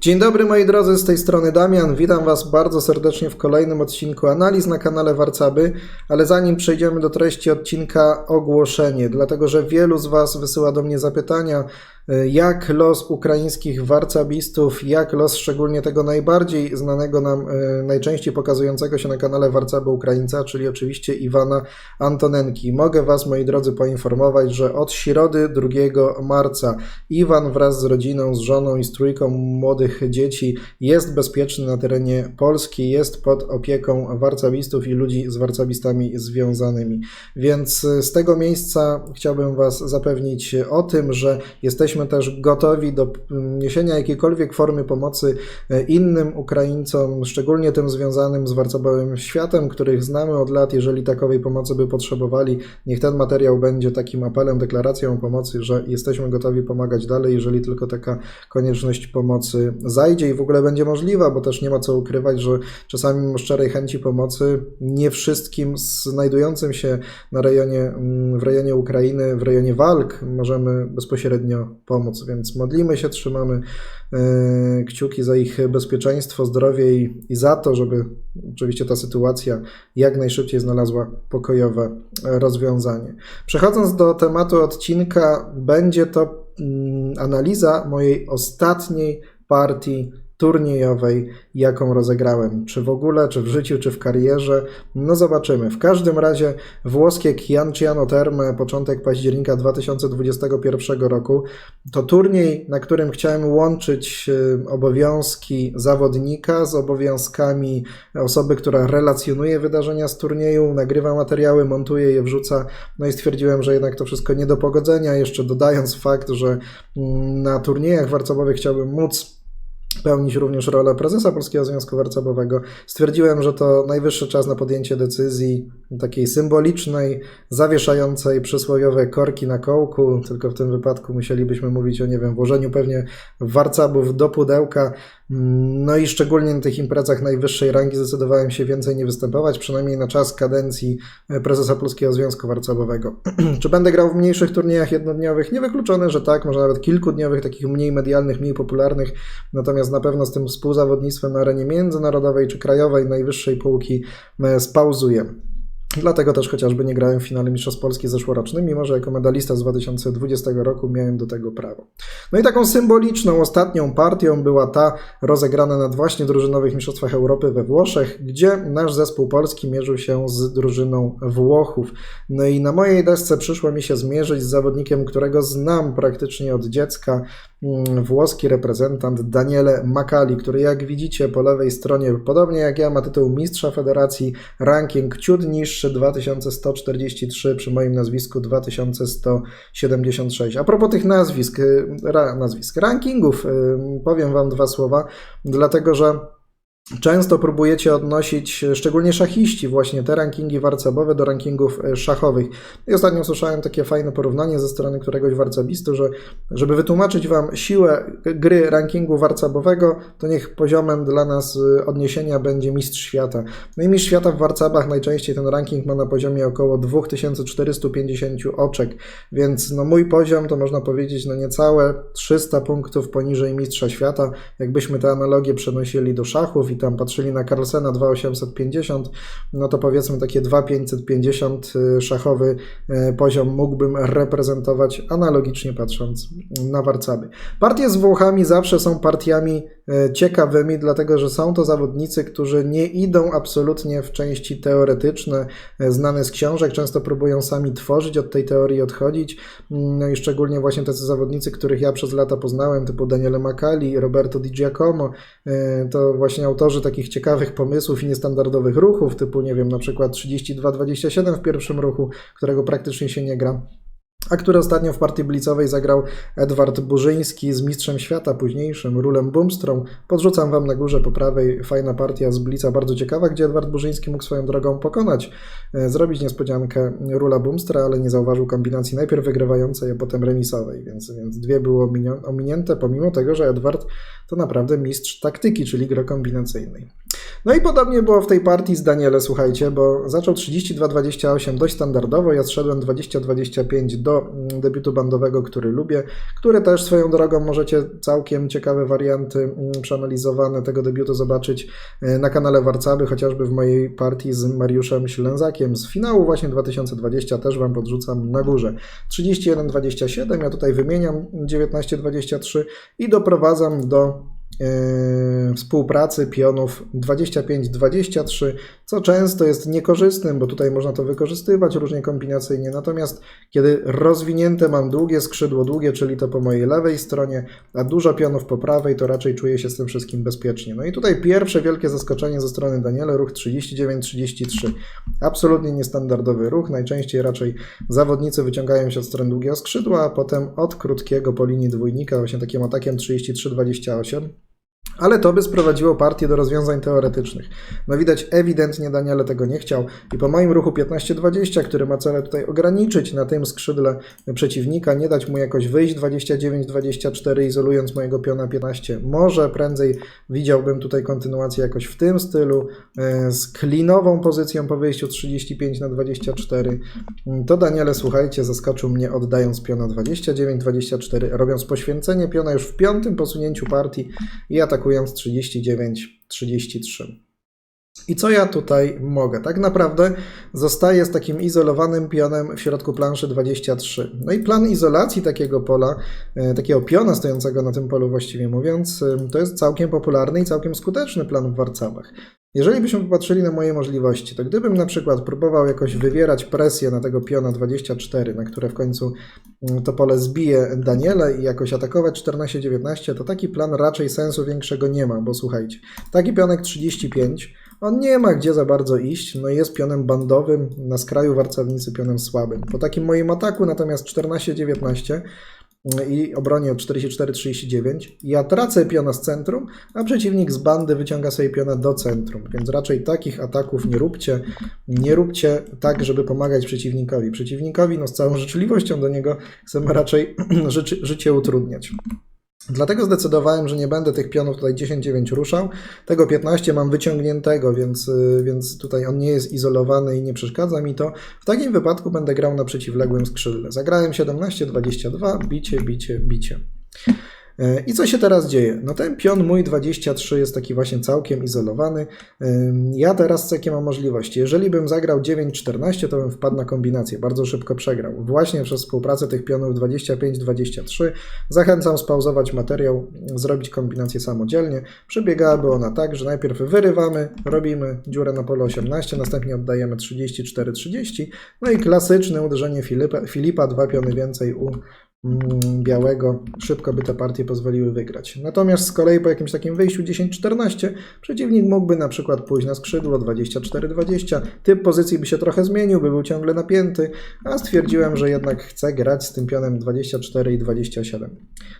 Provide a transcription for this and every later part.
Dzień dobry moi drodzy, z tej strony Damian. Witam Was bardzo serdecznie w kolejnym odcinku analiz na kanale Warcaby, ale zanim przejdziemy do treści odcinka, ogłoszenie, dlatego że wielu z Was wysyła do mnie zapytania, jak los ukraińskich warcabistów, jak los szczególnie tego najbardziej znanego nam, y, najczęściej pokazującego się na kanale Warcaby Ukraińca, czyli oczywiście Iwana Antonenki. Mogę Was, moi drodzy, poinformować, że od środy 2 marca Iwan wraz z rodziną, z żoną i z trójką młodych dzieci jest bezpieczny na terenie Polski, jest pod opieką warcabistów i ludzi z warcabistami związanymi. Więc y, z tego miejsca chciałbym Was zapewnić o tym, że jesteśmy też gotowi do mm, niesienia jakiejkolwiek formy pomocy y, innym Ukraińcom, szczególnie tym związanym z warcabowym światem, których znamy od lat. Jeżeli takowej pomocy by potrzebowali, niech ten materiał będzie takim apelem, deklaracją pomocy, że jesteśmy gotowi pomagać dalej, jeżeli tylko taka konieczność pomocy zajdzie i w ogóle będzie możliwa, bo też nie ma co ukrywać, że czasami mimo szczerej chęci pomocy nie wszystkim znajdującym się na rejonie, mm, w rejonie Ukrainy, w rejonie walk możemy bezpośrednio pomóc, więc modlimy się, trzymamy e, kciuki za ich bezpieczeństwo, zdrowie i, i za to, żeby oczywiście ta sytuacja jak najszybciej znalazła pokojowe rozwiązanie. Przechodząc do tematu odcinka, będzie to mm, analiza mojej ostatniej partii turniejowej, jaką rozegrałem. Czy w ogóle, czy w życiu, czy w karierze. No zobaczymy. W każdym razie włoskie Chianciano Terme, początek października 2021 roku, to turniej, na którym chciałem łączyć e, obowiązki zawodnika z obowiązkami osoby, która relacjonuje wydarzenia z turnieju, nagrywa materiały, montuje je, wrzuca. No i stwierdziłem, że jednak to wszystko nie do pogodzenia, jeszcze dodając fakt, że mm, na turniejach warcobowych chciałbym móc pełnić również rolę prezesa Polskiego Związku Warcabowego. Stwierdziłem, że to najwyższy czas na podjęcie decyzji takiej symbolicznej, zawieszającej przysłowiowe korki na kołku, tylko w tym wypadku musielibyśmy mówić o, nie wiem, włożeniu pewnie warcabów do pudełka. No i szczególnie na tych imprezach najwyższej rangi zdecydowałem się więcej nie występować, przynajmniej na czas kadencji prezesa Polskiego Związku Warcabowego. Czy będę grał w mniejszych turniejach jednodniowych? Niewykluczone, że tak, może nawet kilkudniowych, takich mniej medialnych, mniej popularnych, natomiast na pewno z tym współzawodnictwem na arenie międzynarodowej czy krajowej najwyższej półki e, spauzuję. Dlatego też chociażby nie grałem w finale Mistrzostw Polski zeszłorocznym, mimo że jako medalista z 2020 roku miałem do tego prawo. No i taką symboliczną ostatnią partią była ta rozegrana na właśnie drużynowych Mistrzostwach Europy we Włoszech, gdzie nasz zespół polski mierzył się z drużyną Włochów. No i na mojej desce przyszło mi się zmierzyć z zawodnikiem, którego znam praktycznie od dziecka, włoski reprezentant Daniele Makali, który jak widzicie po lewej stronie, podobnie jak ja, ma tytuł mistrza federacji, ranking ciut niższy 2143, przy moim nazwisku 2176. A propos tych nazwisk, y, ra, nazwisk rankingów, y, powiem Wam dwa słowa, dlatego że Często próbujecie odnosić, szczególnie szachiści, właśnie te rankingi warcabowe do rankingów e, szachowych. I ostatnio słyszałem takie fajne porównanie ze strony któregoś warcabisty, że żeby wytłumaczyć Wam siłę gry rankingu warcabowego, to niech poziomem dla nas e, odniesienia będzie mistrz świata. No i mistrz świata w warcabach najczęściej ten ranking ma na poziomie około 2450 oczek, więc no mój poziom to można powiedzieć no niecałe 300 punktów poniżej mistrza świata. Jakbyśmy te analogie przenosili do szachów i tam patrzyli na Carlsena 2850, no to powiedzmy takie 2550 y, szachowy y, poziom mógłbym reprezentować analogicznie patrząc na warcaby. Partie z Włochami zawsze są partiami ciekawymi, dlatego że są to zawodnicy, którzy nie idą absolutnie w części teoretyczne, znane z książek, często próbują sami tworzyć, od tej teorii odchodzić. No i szczególnie właśnie tacy zawodnicy, których ja przez lata poznałem, typu Daniele Macali, Roberto Di Giacomo, to właśnie autorzy autorzy takich ciekawych pomysłów i niestandardowych ruchów, typu, nie wiem, na przykład 32-27 w pierwszym ruchu, którego praktycznie się nie gra a który ostatnio w partii blicowej zagrał Edward Burzyński z Mistrzem Świata późniejszym, Rulem Bumstrą. Podrzucam Wam na górze po prawej fajna partia z blica, bardzo ciekawa, gdzie Edward Burzyński mógł swoją drogą pokonać, e, zrobić niespodziankę Rula Bumstra, ale nie zauważył kombinacji najpierw wygrywającej, a potem remisowej, więc, więc dwie było ominięte, pomimo tego, że Edward to naprawdę mistrz taktyki, czyli gry kombinacyjnej. No i podobnie było w tej partii z Daniele, słuchajcie, bo zaczął 32-28 dość standardowo, ja zszedłem 20-25 do mm, debiutu bandowego, który lubię, który też swoją drogą możecie całkiem ciekawe warianty mm, przeanalizowane tego debiutu zobaczyć e, na kanale Warcaby, chociażby w mojej partii z Mariuszem Ślęzakiem z finału właśnie 2020 też Wam podrzucam na górze. 31-27, ja tutaj wymieniam 19-23 i doprowadzam do współpracy pionów 25-23, co często jest niekorzystnym, bo tutaj można to wykorzystywać różnie kombinacyjnie. Natomiast kiedy rozwinięte mam długie skrzydło, długie, czyli to po mojej lewej stronie, a dużo pionów po prawej, to raczej czuję się z tym wszystkim bezpiecznie. No i tutaj pierwsze wielkie zaskoczenie ze strony Daniela, ruch 39-33. Absolutnie niestandardowy ruch. Najczęściej raczej zawodnicy wyciągają się od strony długiego skrzydła, a potem od krótkiego po linii dwójnika, właśnie takim atakiem 33-28. Ale to by sprowadziło partię do rozwiązań teoretycznych. No widać, ewidentnie Daniele tego nie chciał i po moim ruchu 15-20, który ma cele tutaj ograniczyć na tym skrzydle przeciwnika, nie dać mu jakoś wyjść 29-24, izolując mojego piona 15, może prędzej widziałbym tutaj kontynuację jakoś w tym stylu, e, z klinową pozycją po wyjściu 35 na 24. To Daniele, słuchajcie, zaskoczył mnie oddając piona 29-24, robiąc poświęcenie piona już w piątym posunięciu partii i atakując 39-33. I co ja tutaj mogę? Tak naprawdę zostaję z takim izolowanym pionem w środku planszy 23. No i plan izolacji takiego pola, e, takiego piona stojącego na tym polu właściwie mówiąc, e, to jest całkiem popularny i całkiem skuteczny plan w warcabach. Jeżeli byśmy popatrzyli na moje możliwości, to gdybym na przykład próbował jakoś wywierać presję na tego piona 24, na które w końcu mm, to pole zbije Daniele i jakoś atakować 14-19, to taki plan raczej sensu większego nie ma, bo słuchajcie, taki pionek 35, on nie ma gdzie za bardzo iść, no jest pionem bandowym, na skraju warcownicy pionem słabym. Po takim moim ataku natomiast 14-19 i obronie od 44-39. Ja tracę piona z centrum, a przeciwnik z bandy wyciąga sobie piona do centrum. Więc raczej takich ataków nie róbcie. Nie róbcie tak, żeby pomagać przeciwnikowi. Przeciwnikowi, no z całą życzliwością do niego, chcemy raczej życie, utrudniać. Dlatego zdecydowałem, że nie będę tych pionów tutaj 10-9 ruszał. Tego 15 mam wyciągniętego, więc, y, więc tutaj on nie jest izolowany i nie przeszkadza mi to. W takim wypadku będę grał na przeciwległym skrzydle. Zagrałem 17-22, bicie, bicie, bicie. E, I co się teraz dzieje? No ten pion mój 23 jest taki właśnie całkiem izolowany. Ja teraz jakie mam możliwości? Jeżeli bym zagrał 9-14, to bym wpadł na kombinację, bardzo szybko przegrał. Właśnie przez współpracę tych pionów 25-23 zachęcam spauzować materiał, zrobić kombinację samodzielnie. Przebiegałaby ona tak, że najpierw wyrywamy, robimy dziurę na pole 18, następnie oddajemy 34-30, no i klasyczne uderzenie Filipa, Filipa dwa piony więcej u białego, szybko by te partie pozwoliły wygrać. Natomiast z kolei po jakimś takim wyjściu 10-14 przeciwnik mógłby na przykład pójść na skrzydło 24-20, typ pozycji by się trochę zmienił, by był ciągle napięty, a stwierdziłem, że jednak chcę grać z tym pionem 24 i 27.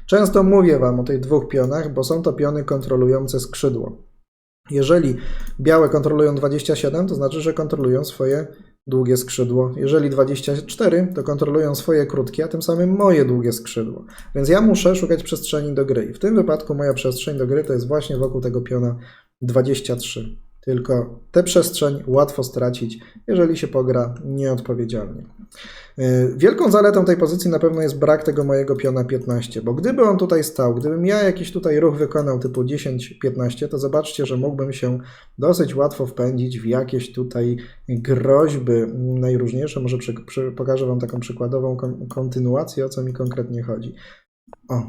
Często mówię Wam o tych dwóch pionach, bo są to piony kontrolujące skrzydło. Jeżeli białe kontrolują 27, to znaczy, że kontrolują swoje długie skrzydło. Jeżeli 24, to kontrolują swoje krótkie, a tym samym moje długie skrzydło. Więc ja muszę szukać przestrzeni do gry. I w tym wypadku moja przestrzeń do gry to jest właśnie wokół tego piona 23. Tylko tę przestrzeń łatwo stracić, jeżeli się pogra nieodpowiedzialnie. E, wielką zaletą tej pozycji na pewno jest brak tego mojego piona 15, bo gdyby on tutaj stał, gdybym ja jakiś tutaj ruch wykonał typu 10-15, to zobaczcie, że mógłbym się dosyć łatwo wpędzić w jakieś tutaj groźby najróżniejsze. Może przy, przy, pokażę Wam taką przykładową kontynuację, o co mi konkretnie chodzi. O,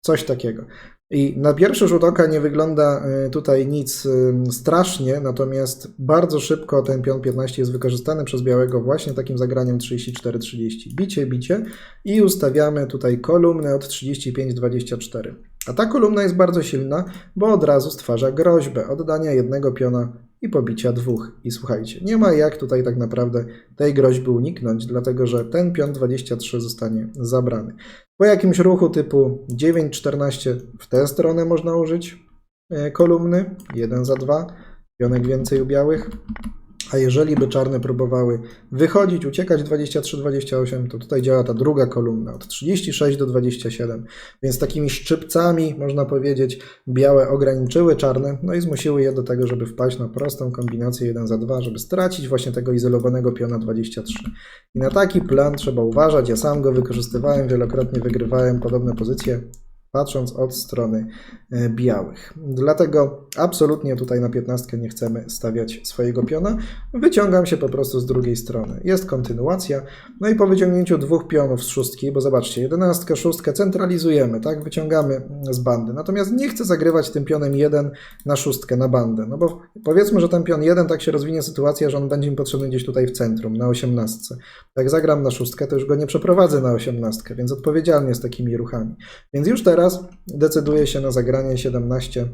coś takiego. I na pierwszy rzut oka nie wygląda y, tutaj nic y, strasznie, natomiast bardzo szybko ten pion 15 jest wykorzystany przez białego właśnie takim zagraniem 34-30. Bicie, bicie i ustawiamy tutaj kolumnę od 35-24. A ta kolumna jest bardzo silna, bo od razu stwarza groźbę oddania jednego piona i pobicia dwóch. I słuchajcie, nie ma jak tutaj tak naprawdę tej groźby uniknąć, dlatego że ten pion 23 zostanie zabrany. Po jakimś ruchu typu 9-14 w tę stronę można użyć e, kolumny, 1 za 2, pionek więcej u białych. A jeżeli by czarne próbowały wychodzić, uciekać 23-28, to tutaj działa ta druga kolumna od 36 do 27. Więc takimi szczypcami, można powiedzieć, białe ograniczyły czarne, no i zmusiły je do tego, żeby wpaść na prostą kombinację 1 za 2, żeby stracić właśnie tego izolowanego piona 23. I na taki plan trzeba uważać. Ja sam go wykorzystywałem, wielokrotnie wygrywałem podobne pozycje patrząc od strony e, białych. Dlatego absolutnie tutaj na 15 nie chcemy stawiać swojego piona. Wyciągam się po prostu z drugiej strony. Jest kontynuacja. No i po wyciągnięciu dwóch pionów z szóstki, bo zobaczcie, 11, szóstkę centralizujemy, tak? Wyciągamy z bandy. Natomiast nie chcę zagrywać tym pionem 1 na szóstkę, na bandę. No bo powiedzmy, że ten pion 1 tak się rozwinie sytuacja, że on będzie mi potrzebny gdzieś tutaj w centrum, na 18. Jak zagram na szóstkę, to już go nie przeprowadzę na 18, więc odpowiedzialnie z takimi ruchami. Więc już teraz decyduję się na zagranie 17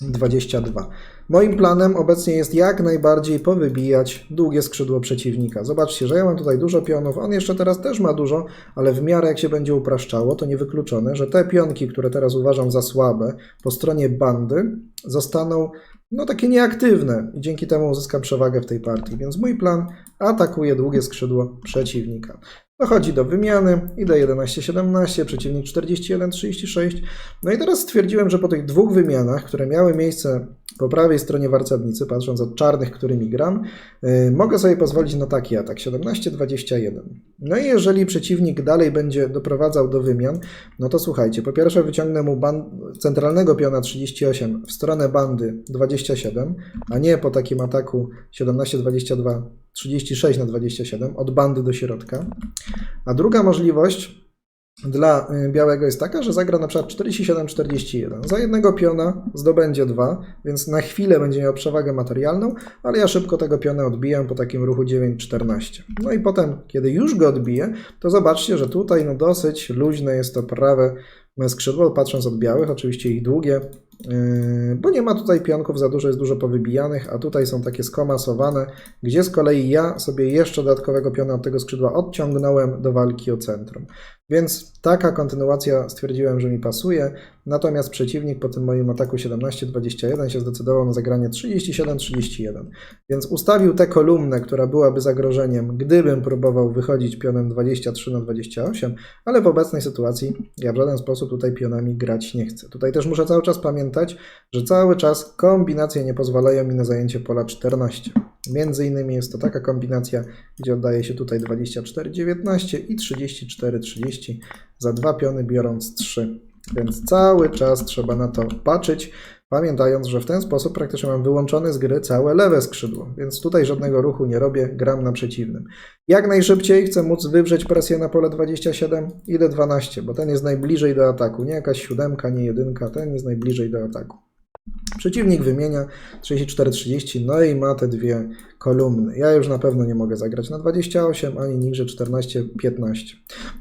22. Moim planem obecnie jest jak najbardziej powybijać długie skrzydło przeciwnika. Zobaczcie, że ja mam tutaj dużo pionów, on jeszcze teraz też ma dużo, ale w miarę jak się będzie upraszczało, to niewykluczone, że te pionki, które teraz uważam za słabe po stronie bandy, zostaną no takie nieaktywne i dzięki temu uzyskam przewagę w tej partii. Więc mój plan atakuje długie skrzydło przeciwnika. Dochodzi do wymiany, idę 11-17, przeciwnik 41-36. No i teraz stwierdziłem, że po tych dwóch wymianach, które miały miejsce po prawej stronie warcownicy, patrząc od czarnych, którymi gram, yy, mogę sobie pozwolić na taki atak 17-21. No i jeżeli przeciwnik dalej będzie doprowadzał do wymian, no to słuchajcie, po pierwsze wyciągnę mu centralnego piona 38 w stronę bandy 27, a nie po takim ataku 17-22 36 na 27 od bandy do środka. A druga możliwość dla y, białego jest taka, że zagra na przykład 47-41. Za jednego piona zdobędzie dwa, więc na chwilę będzie miał przewagę materialną, ale ja szybko tego piona odbijam po takim ruchu 9-14. No i potem, kiedy już go odbiję, to zobaczcie, że tutaj no dosyć luźne jest to prawe skrzydło, patrząc od białych, oczywiście ich długie, bo nie ma tutaj pionków za dużo, jest dużo powybijanych, a tutaj są takie skomasowane, gdzie z kolei ja sobie jeszcze dodatkowego piona od tego skrzydła odciągnąłem do walki o centrum. Więc taka kontynuacja stwierdziłem, że mi pasuje, natomiast przeciwnik po tym moim ataku 17-21 się zdecydował na zagranie 37-31. Więc ustawił tę kolumnę, która byłaby zagrożeniem, gdybym próbował wychodzić pionem 23 na 28, ale w obecnej sytuacji ja w żaden sposób tutaj pionami grać nie chcę. Tutaj też muszę cały czas pamiętać, że cały czas kombinacje nie pozwalają mi na zajęcie pola 14. Między innymi jest to taka kombinacja, gdzie oddaje się tutaj 24-19 i 34-30 za dwa piony biorąc 3. Więc cały czas trzeba na to patrzeć, pamiętając, że w ten sposób praktycznie mam wyłączone z gry całe lewe skrzydło, więc tutaj żadnego ruchu nie robię, gram na przeciwnym. Jak najszybciej chcę móc wywrzeć presję na pole 27, idę 12, bo ten jest najbliżej do ataku, nie jakaś siódemka, nie jedynka, ten jest najbliżej do ataku. Przeciwnik wymienia 34-30, no i ma te dwie kolumny. Ja już na pewno nie mogę zagrać na 28, ani niżej 14-15.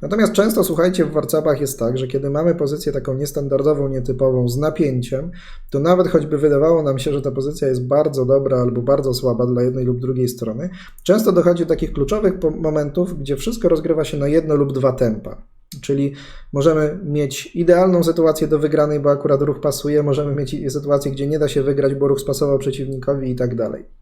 Natomiast często, słuchajcie, w warcapach jest tak, że kiedy mamy pozycję taką niestandardową, nietypową, z napięciem, to nawet choćby wydawało nam się, że ta pozycja jest bardzo dobra albo bardzo słaba dla jednej lub drugiej strony, często dochodzi do takich kluczowych momentów, gdzie wszystko rozgrywa się na jedno lub dwa tempa. Czyli możemy mieć idealną sytuację do wygranej, bo akurat ruch pasuje, możemy mieć sytuację, gdzie nie da się wygrać, bo ruch spasował przeciwnikowi i tak dalej.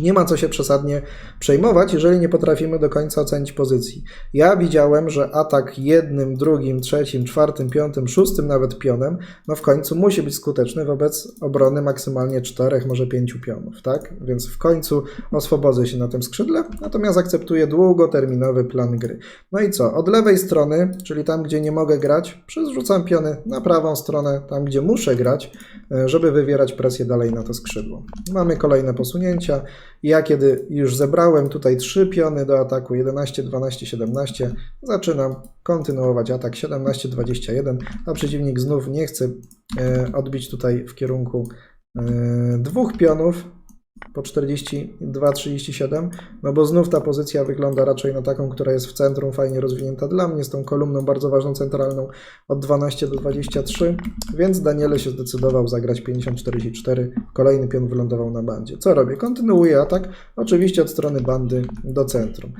Nie ma co się przesadnie przejmować, jeżeli nie potrafimy do końca ocenić pozycji. Ja widziałem, że atak jednym, drugim, trzecim, czwartym, piątym, szóstym nawet pionem, no w końcu musi być skuteczny wobec obrony maksymalnie czterech, może pięciu pionów, tak? Więc w końcu oswobodzę się na tym skrzydle, natomiast akceptuję długoterminowy plan gry. No i co? Od lewej strony, czyli tam, gdzie nie mogę grać, przerzucam piony na prawą stronę, tam, gdzie muszę grać, e, żeby wywierać presję dalej na to skrzydło. Mamy kolejne posunięcia. Ja kiedy już zebrałem tutaj trzy piony do ataku 11, 12, 17, zaczynam kontynuować atak 17, 21, a przeciwnik znów nie chce e, odbić tutaj w kierunku e, dwóch pionów po 42-37, no bo znów ta pozycja wygląda raczej na taką, która jest w centrum, fajnie rozwinięta dla mnie, z tą kolumną bardzo ważną centralną od 12 do 23, więc Daniele się zdecydował zagrać 50-44, kolejny pion wylądował na bandzie. Co robię? Kontynuuję atak, oczywiście od strony bandy do centrum.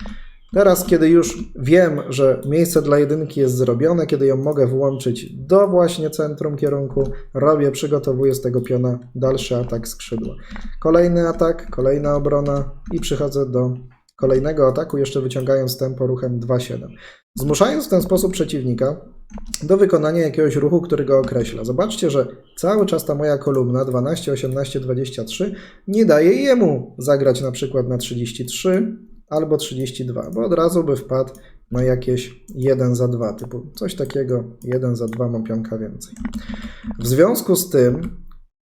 Teraz, kiedy już wiem, że miejsce dla jedynki jest zrobione, kiedy ją mogę włączyć do właśnie centrum kierunku, robię, przygotowuję z tego piona dalszy atak skrzydła. Kolejny atak, kolejna obrona i przychodzę do kolejnego ataku, jeszcze wyciągając tempo ruchem 2-7. Zmuszając w ten sposób przeciwnika do wykonania jakiegoś ruchu, który go określa. Zobaczcie, że cały czas ta moja kolumna 12, 18, 23 nie daje jemu zagrać na przykład na 33 albo 32, bo od razu by wpadł na jakieś 1 za 2, typu coś takiego, 1 za 2 mam pionka więcej. W związku z tym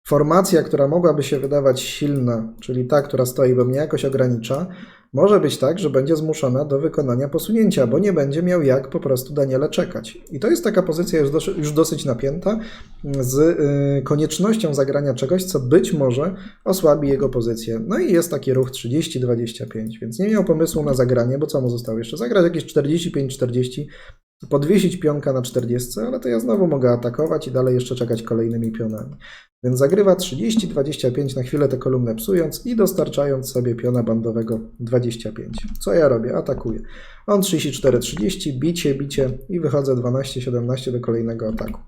formacja, która mogłaby się wydawać silna, czyli ta, która stoi, bo mnie jakoś ogranicza, może być tak, że będzie zmuszona do wykonania posunięcia, bo nie będzie miał jak po prostu Daniela czekać. I to jest taka pozycja już dosyć, już dosyć napięta, z y, koniecznością zagrania czegoś, co być może osłabi jego pozycję. No i jest taki ruch 30-25, więc nie miał pomysłu na zagranie, bo co mu zostało jeszcze? Zagrać jakieś 45-40, podwiesić pionka na 40, ale to ja znowu mogę atakować i dalej jeszcze czekać kolejnymi pionami. Więc zagrywa 30-25 na chwilę tę kolumnę psując i dostarczając sobie piona bandowego 25. Co ja robię? Atakuję. On 34-30, bicie, bicie i wychodzę 12-17 do kolejnego ataku.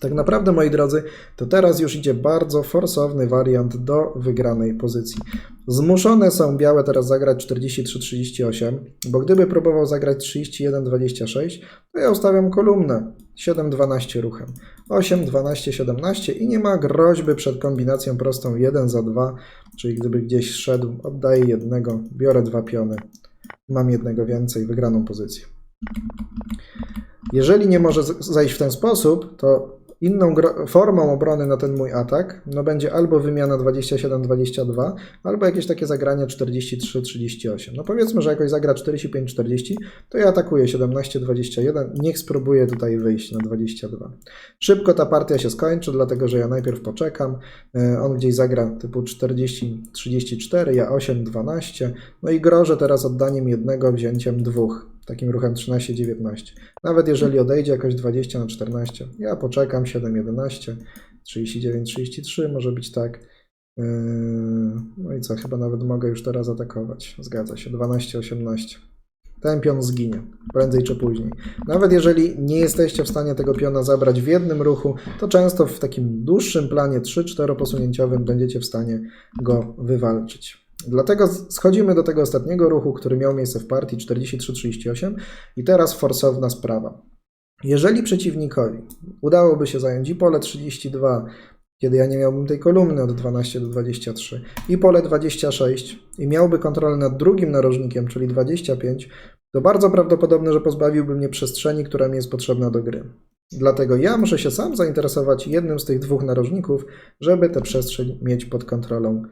Tak naprawdę, moi drodzy, to teraz już idzie bardzo forsowny wariant do wygranej pozycji. Zmuszone są białe teraz zagrać 43-38, bo gdyby próbował zagrać 31-26, to ja ustawiam kolumnę 7-12 ruchem, 8-12-17 i nie ma groźby przed kombinacją prostą 1 za 2, czyli gdyby gdzieś szedł, oddaję jednego, biorę dwa piony, mam jednego więcej, wygraną pozycję. Jeżeli nie może zajść w ten sposób, to inną formą obrony na ten mój atak no będzie albo wymiana 27-22, albo jakieś takie zagranie 43-38. No powiedzmy, że jakoś zagra 45-40, to ja atakuję 17-21, niech spróbuję tutaj wyjść na 22. Szybko ta partia się skończy, dlatego że ja najpierw poczekam, e, on gdzieś zagra typu 40-34, ja 8-12, no i grożę teraz oddaniem jednego, wzięciem dwóch takim ruchem 13-19. Nawet jeżeli odejdzie jakoś 20 na 14, ja poczekam 7-11, 39-33 może być tak. Yy, No i co, chyba nawet mogę już teraz atakować. Zgadza się, 12-18. Ten pion zginie, prędzej czy później. Nawet jeżeli nie jesteście w stanie tego piona zabrać w jednym ruchu, to często w takim dłuższym planie 3-4 posunięciowym będziecie w stanie go wywalczyć. Dlatego schodzimy do tego ostatniego ruchu, który miał miejsce w partii 43-38 i teraz forsowna sprawa. Jeżeli przeciwnikowi udałoby się zająć i pole 32, kiedy ja nie miałbym tej kolumny od 12 do 23, i pole 26 i miałby kontrolę nad drugim narożnikiem, czyli 25, to bardzo prawdopodobne, że pozbawiłby mnie przestrzeni, która mi jest potrzebna do gry. Dlatego ja muszę się sam zainteresować jednym z tych dwóch narożników, żeby tę przestrzeń mieć pod kontrolą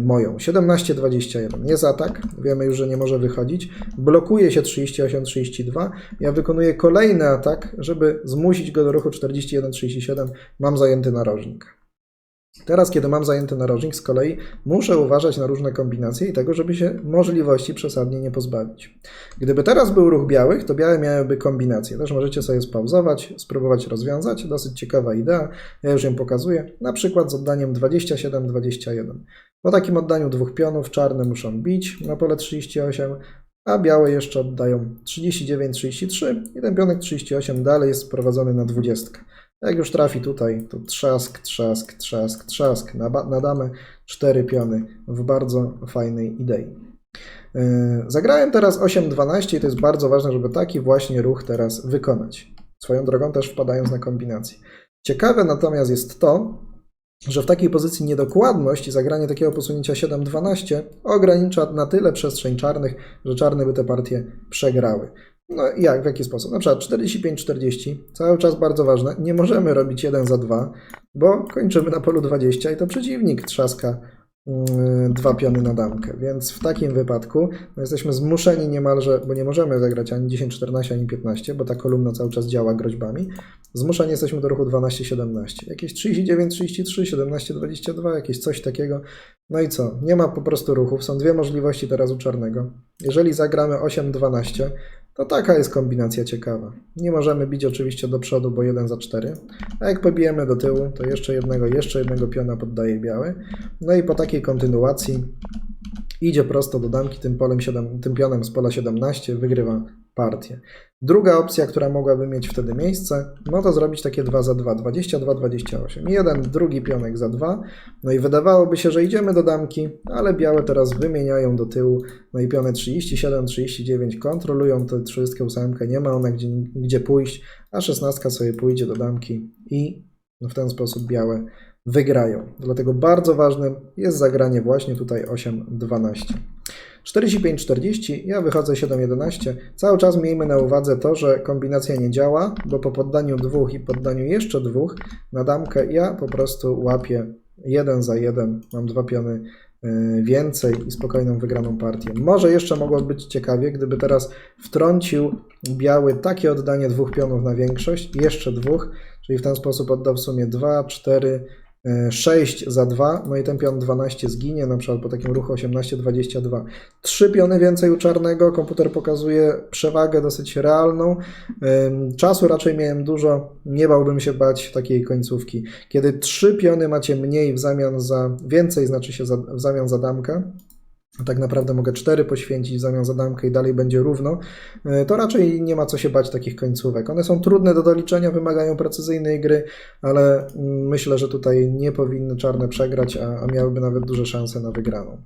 moją. 17-21 jest atak, wiemy już, że nie może wychodzić. Blokuje się 38-32. Ja wykonuję kolejny atak, żeby zmusić go do ruchu 41-37. Mam zajęty narożnik. Teraz, kiedy mam zajęty narożnik, z kolei muszę uważać na różne kombinacje i tego, żeby się możliwości przesadnie nie pozbawić. Gdyby teraz był ruch białych, to białe miałyby kombinacje. Też możecie sobie spauzować, spróbować rozwiązać. Dosyć ciekawa idea, ja już ją pokazuję. Na przykład z oddaniem 27-21. Po takim oddaniu dwóch pionów czarne muszą bić na pole 38, a białe jeszcze oddają 39-33 i ten pionek 38 dalej jest sprowadzony na 20. Jak już trafi tutaj, to trzask, trzask, trzask, trzask na, ba- na damę, cztery piony w bardzo fajnej idei. Yy, Zagrałem teraz 8-12 i to jest bardzo ważne, żeby taki właśnie ruch teraz wykonać. Swoją drogą też wpadając na kombinację. Ciekawe natomiast jest to, że w takiej pozycji niedokładność i zagranie takiego posunięcia 7-12 ogranicza na tyle przestrzeń czarnych, że czarne by te partie przegrały. No jak, w jaki sposób? Na przykład 45-40, cały czas bardzo ważne, nie możemy robić 1 za 2, bo kończymy na polu 20 i to przeciwnik trzaska dwa piony na damkę, więc w takim wypadku no, jesteśmy zmuszeni niemalże, bo nie możemy zagrać ani 10-14, ani 15, bo ta kolumna cały czas działa groźbami, zmuszeni jesteśmy do ruchu 12-17, jakieś 39-33, 17-22, jakieś coś takiego, no i co? Nie ma po prostu ruchów, są dwie możliwości teraz u czarnego. Jeżeli zagramy 8-12, to taka jest kombinacja ciekawa. Nie możemy bić oczywiście do przodu, bo 1 za 4. A jak pobijemy do tyłu, to jeszcze jednego, jeszcze jednego piona poddaje biały. No i po takiej kontynuacji idzie prosto do damki tym, polem 7, tym pionem z pola 17, wygrywa partię. Druga opcja, która mogłaby mieć wtedy miejsce, no to zrobić takie 2 za 2, 22, 28. Jeden, drugi pionek za 2. No i wydawałoby się, że idziemy do damki, ale białe teraz wymieniają do tyłu. No i piony 37, 39 kontrolują tę 38, nie ma ona gdzie, gdzie pójść, a 16 sobie pójdzie do damki i no w ten sposób białe wygrają. Dlatego bardzo ważnym jest zagranie właśnie tutaj 8-12. 45-40, ja wychodzę 7-11. Cały czas miejmy na uwadze to, że kombinacja nie działa, bo po poddaniu dwóch i poddaniu jeszcze dwóch na damkę ja po prostu łapię jeden za jeden. Mam dwa piony y, więcej i spokojną wygraną partię. Może jeszcze mogło być ciekawie, gdyby teraz wtrącił biały takie oddanie dwóch pionów na większość, jeszcze dwóch, czyli w ten sposób oddał w sumie 2, 4, 6 za 2, no i ten pion 12 zginie, na przykład po takim ruchu 18-22. Trzy piony więcej u czarnego, komputer pokazuje przewagę dosyć realną. Czasu raczej miałem dużo, nie bałbym się bać takiej końcówki. Kiedy trzy piony macie mniej w zamian za, więcej znaczy się za, w zamian za damkę, tak naprawdę mogę 4 poświęcić w zamian za damkę i dalej będzie równo, y, to raczej nie ma co się bać takich końcówek. One są trudne do doliczenia, wymagają precyzyjnej gry, ale mm, myślę, że tutaj nie powinny czarne przegrać, a, a miałyby nawet duże szanse na wygraną.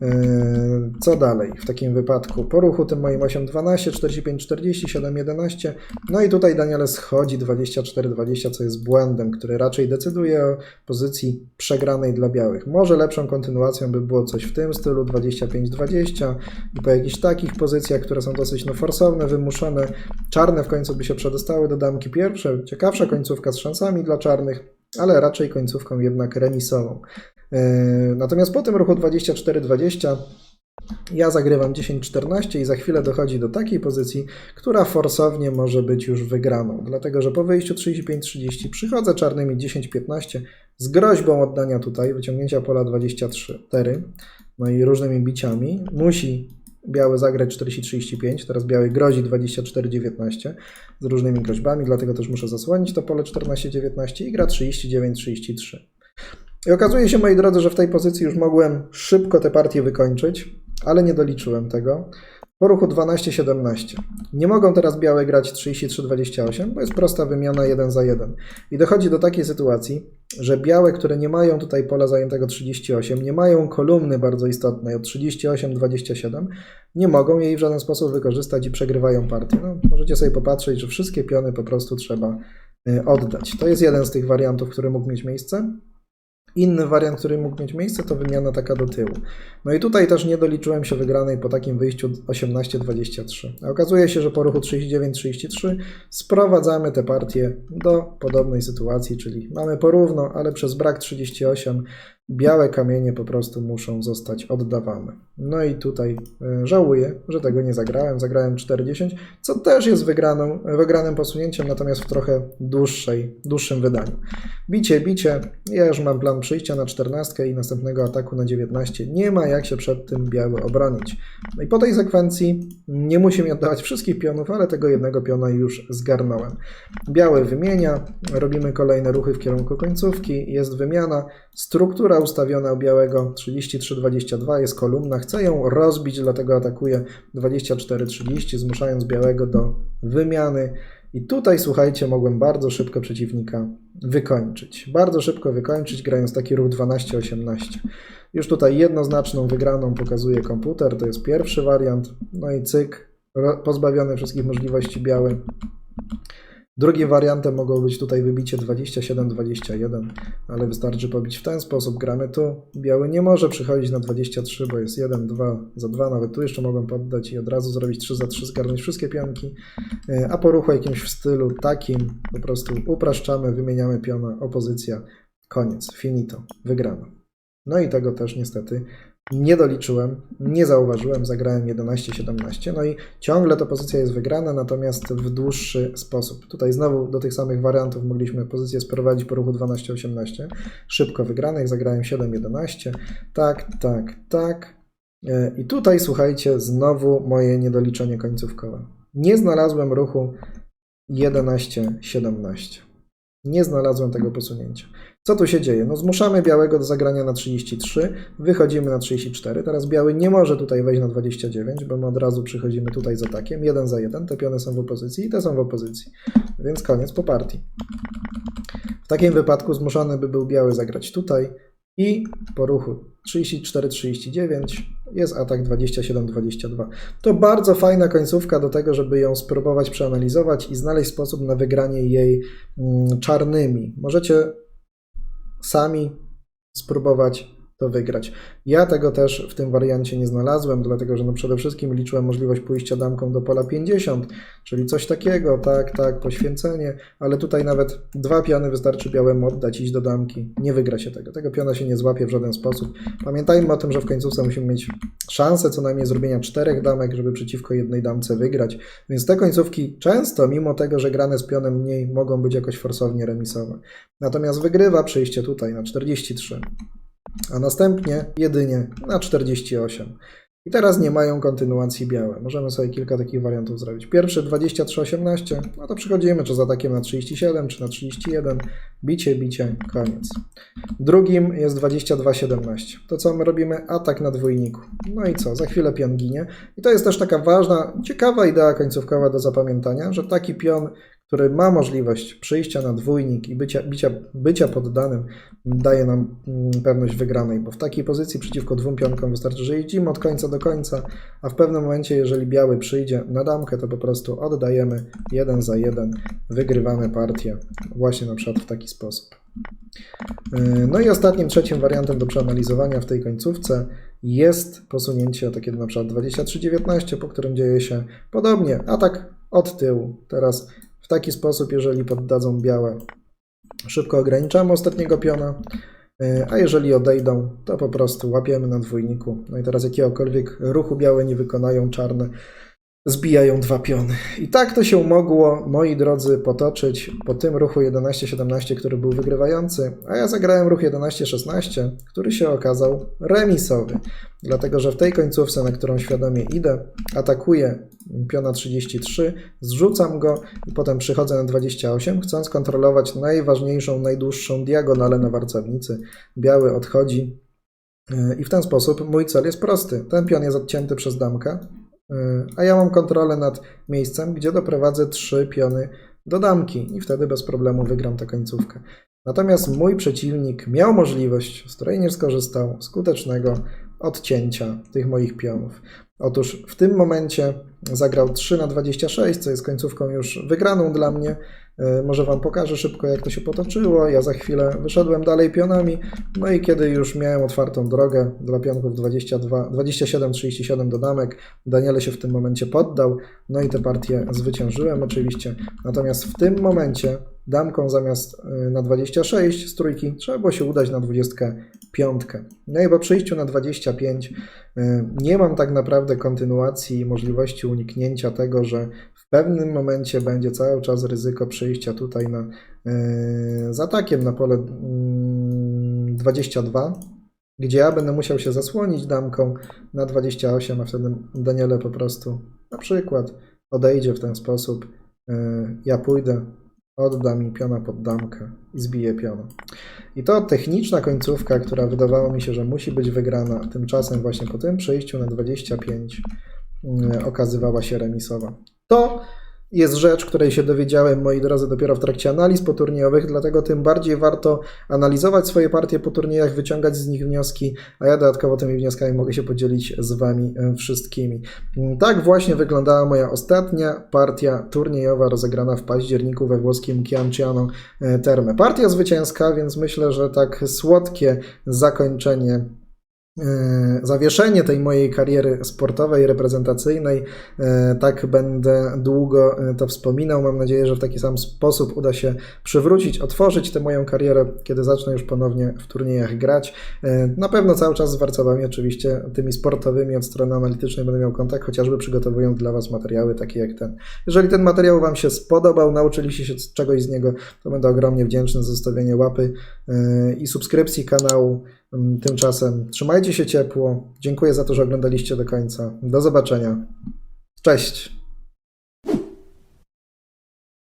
Yy, Co dalej w takim wypadku? Po ruchu tym moim 8-12, 45-40, 7-11. No i tutaj Daniele schodzi 24-20, co jest błędem, który raczej decyduje o pozycji przegranej dla białych. Może lepszą kontynuacją by było coś w tym stylu 25-20 i po jakichś takich pozycjach, które są dosyć no, forsowne, wymuszone. Czarne w końcu by się przedostały do damki pierwsze. Ciekawsza końcówka z szansami dla czarnych, ale raczej końcówką jednak remisową. Yy, Natomiast po tym ruchu 24-20 ja zagrywam 10-14 i za chwilę dochodzi do takiej pozycji, która forsownie może być już wygraną. Dlatego, że po wyjściu 35-30 przychodzę czarnymi 10-15 z groźbą oddania tutaj, wyciągnięcia pola 23-4, no i różnymi biciami. Musi biały zagrać 40-35, teraz biały grozi 24-19 z różnymi groźbami, dlatego też muszę zasłonić to pole 14-19 i gra 39-33. I okazuje się, moi drodzy, że w tej pozycji już mogłem szybko tę partię wykończyć, ale nie doliczyłem tego. Po ruchu 12-17. Nie mogą teraz białe grać 33-28, bo jest prosta wymiana 1 za 1. I dochodzi do takiej sytuacji, że białe, które nie mają tutaj pola zajętego 38, nie mają kolumny bardzo istotnej od 38-27, nie mogą jej w żaden sposób wykorzystać i przegrywają partię. No, możecie sobie popatrzeć, że wszystkie piony po prostu trzeba y, oddać. To jest jeden z tych wariantów, który mógł mieć miejsce. Inny wariant, który mógł mieć miejsce, to wymiana taka do tyłu. No i tutaj też nie doliczyłem się wygranej po takim wyjściu 18-23. A okazuje się, że po ruchu 39-33 sprowadzamy tę partię do podobnej sytuacji, czyli mamy porówno, ale przez brak 38 białe kamienie po prostu muszą zostać oddawane. No i tutaj e, żałuję, że tego nie zagrałem. Zagrałem 4-10, co też jest wygraną, wygranym posunięciem, natomiast w trochę dłuższej, dłuższym wydaniu. Bicie, bicie. Ja już mam plan przyjścia na 14 i następnego ataku na 19. Nie ma jak się przed tym biały obronić. No i po tej sekwencji nie musi mi oddawać wszystkich pionów, ale tego jednego piona już zgarnąłem. Biały wymienia, robimy kolejne ruchy w kierunku końcówki, jest wymiana. Struktura ustawiona u białego 33-22 jest kolumna. Chcę ją rozbić, dlatego atakuję 24-30, zmuszając białego do wymiany. I tutaj, słuchajcie, mogłem bardzo szybko przeciwnika wykończyć. Bardzo szybko wykończyć, grając taki ruch 12-18. Już tutaj jednoznaczną wygraną pokazuje komputer, to jest pierwszy wariant. No i cyk, pozbawiony wszystkich możliwości biały. Drugim wariantem mogło być tutaj wybicie 27-21, ale wystarczy pobić w ten sposób. Gramy tu. Biały nie może przychodzić na 23, bo jest 1, 2 za 2. Nawet tu jeszcze mogą poddać i od razu zrobić 3 za 3, zgarnąć wszystkie pionki. E, A po ruchu jakimś w stylu takim po prostu upraszczamy, wymieniamy piona, opozycja, koniec, finito, wygrano. No i tego też niestety nie doliczyłem, nie zauważyłem, zagrałem 11-17, no i ciągle ta pozycja jest wygrana, natomiast w dłuższy sposób. Tutaj znowu do tych samych wariantów mogliśmy pozycję sprowadzić po ruchu 12-18, szybko wygranych, zagrałem 7-11, tak, tak, tak. E, I tutaj słuchajcie, znowu moje niedoliczenie końcówkowe. Nie znalazłem ruchu 11-17. Nie znalazłem tego posunięcia. Co tu się dzieje? No zmuszamy białego do zagrania na 33, wychodzimy na 34. Teraz biały nie może tutaj wejść na 29, bo my od razu przychodzimy tutaj z atakiem. Jeden za jeden, te piony są w opozycji i te są w opozycji. Więc koniec po partii. W takim wypadku zmuszony by był biały zagrać tutaj i po ruchu 34-39 jest atak 27-22. To bardzo fajna końcówka do tego, żeby ją spróbować przeanalizować i znaleźć sposób na wygranie jej mm, czarnymi. Możecie sami spróbować to wygrać. Ja tego też w tym wariancie nie znalazłem, dlatego że no przede wszystkim liczyłem możliwość pójścia damką do pola 50, czyli coś takiego, tak, tak, poświęcenie, ale tutaj nawet dwa piony wystarczy białemu oddać, iść do damki. Nie wygra się tego. Tego piona się nie złapie w żaden sposób. Pamiętajmy o tym, że w końcówce musimy mieć szansę co najmniej zrobienia czterech damek, żeby przeciwko jednej damce wygrać, więc te końcówki często, mimo tego, że grane z pionem mniej, mogą być jakoś forsownie remisowe. Natomiast wygrywa przyjście tutaj na 43 a następnie jedynie na 48. I teraz nie mają kontynuacji białe. Możemy sobie kilka takich wariantów zrobić. Pierwszy 23-18, no to przechodzimy czy z atakiem na 37, czy na 31. Bicie, bicie, koniec. Drugim jest 22-17. To co my robimy? Atak na dwójniku. No i co? Za chwilę pion ginie. I to jest też taka ważna, ciekawa idea końcówkowa do zapamiętania, że taki pion, który ma możliwość przyjścia na dwójnik i bycia, bycia, bycia poddanym, daje nam mm, pewność wygranej, bo w takiej pozycji przeciwko dwóm pionkom wystarczy, że jeździmy od końca do końca, a w pewnym momencie, jeżeli biały przyjdzie na damkę, to po prostu oddajemy jeden za jeden, wygrywamy partię właśnie na przykład w taki sposób. Yy, No i ostatnim, trzecim wariantem do przeanalizowania w tej końcówce jest posunięcie takie na przykład 23-19, po którym dzieje się podobnie, atak od tyłu. Teraz w taki sposób, jeżeli poddadzą białe, szybko ograniczamy ostatniego piona, yy, a jeżeli odejdą, to po prostu łapiemy na dwójniku. No i teraz jakiegokolwiek ruchu białe nie wykonają, czarne zbijają dwa piony. I tak to się mogło, moi drodzy, potoczyć po tym ruchu 11-17, który był wygrywający, a ja zagrałem ruch 11-16, który się okazał remisowy. Dlatego, że w tej końcówce, na którą świadomie idę, atakuję piona 33, zrzucam go i potem przychodzę na 28, chcąc kontrolować najważniejszą, najdłuższą diagonalę na warcownicy. Biały odchodzi yy, i w ten sposób mój cel jest prosty. Ten pion jest odcięty przez damkę, a ja mam kontrolę nad miejscem, gdzie doprowadzę trzy piony do damki i wtedy bez problemu wygram tę końcówkę. Natomiast mój przeciwnik miał możliwość, z której nie skorzystał, skutecznego odcięcia tych moich pionów. Otóż w tym momencie zagrał 3 na 26, co jest końcówką już wygraną dla mnie. Yy, Może Wam pokażę szybko, jak to się potoczyło. Ja za chwilę wyszedłem dalej pionami. No i kiedy już miałem otwartą drogę dla pionków 22, 27-37 do damek, Daniele się w tym momencie poddał. No i tę partię zwyciężyłem oczywiście. Natomiast w tym momencie damką zamiast yy, na 26 z trójki trzeba było się udać na 25. No i po przyjściu na 25 yy, nie mam tak naprawdę kontynuacji i możliwości uniknięcia tego, że w pewnym momencie będzie cały czas ryzyko przyjścia tutaj na, yy, z atakiem na pole yy, 22, gdzie ja będę musiał się zasłonić damką na 28, a wtedy Daniele po prostu na przykład odejdzie w ten sposób. Yy, ja pójdę, odda mi piona pod damkę i zbije piona. I to techniczna końcówka, która wydawało mi się, że musi być wygrana, tymczasem właśnie po tym przejściu na 25 yy, okazywała się remisowa. To jest rzecz, której się dowiedziałem, moi drodzy, dopiero w trakcie analiz poturniejowych, dlatego tym bardziej warto analizować swoje partie po turniejach, wyciągać z nich wnioski, a ja dodatkowo tymi wnioskami mogę się podzielić z Wami e, wszystkimi. Mm, Tak właśnie wyglądała moja ostatnia partia turniejowa rozegrana w październiku we włoskim Cianciano e, Terme. Partia zwycięska, więc myślę, że tak słodkie zakończenie e, zawieszenie tej mojej kariery sportowej, reprezentacyjnej. E, Tak będę długo e, to wspominał. Mam nadzieję, że w taki sam sposób uda się przywrócić, otworzyć tę moją karierę, kiedy zacznę już ponownie w turniejach grać. E, Na pewno cały czas z Warcawami, oczywiście tymi sportowymi od strony analitycznej będę miał kontakt, chociażby przygotowując dla Was materiały takie jak ten. Jeżeli ten materiał Wam się spodobał, nauczyliście się czegoś z niego, to będę ogromnie wdzięczny za zostawienie łapy e, i subskrypcji kanału. Mm, Tymczasem trzymajcie się ciepło. Dziękuję za to, że oglądaliście do końca. Do zobaczenia. Cześć.